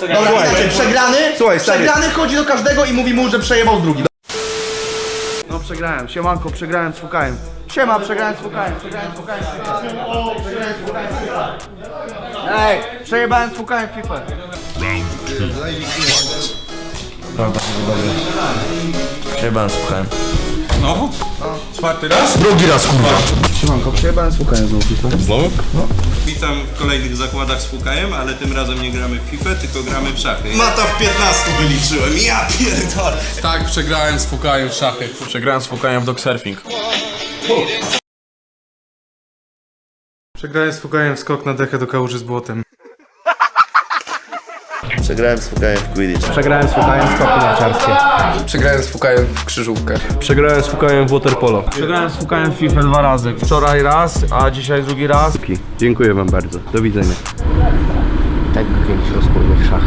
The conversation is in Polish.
Dobra, inaczej, przegrany, Słuchaj, stary. przegrany chodzi do każdego i mówi mu, że przejebał z drugim. No przegrałem, siemanko, przegrałem z Fukajem. Siema, przegrałem z Fukajem, przegrałem z Fukajem. Przegrałem z Fukajem w FIFA. Ej, przejebałem z Fukajem w FIFA. Przejebałem, słuchałem. Znowu? Czwarty raz? Drugi raz, kurwa. Siemanko, przejebałem z Fukajem znowu FIFA. Znowu? Witam w kolejnych zakładach z Fukajem, ale tym razem nie gramy w FIFA, tylko gramy w szachy. Mata w 15 wyliczyłem, ja pierdolę. Tak, przegrałem z Fukajem w szachy. Przegrałem z Fukajem w dogsurfing. Przegrałem z Fukajem skok na dechę do kałuży z błotem. Przegrałem z Fukajem w Quidditch. Przegrałem z Fukajem skoki narciarskie. Przegrałem z Fukajem w krzyżówkę. Przegrałem z Fukajem w waterpolo. Przegrałem z Fukajem w FIFA dwa razy. Wczoraj raz, a dzisiaj drugi raz. Dziękuję wam bardzo. Do widzenia.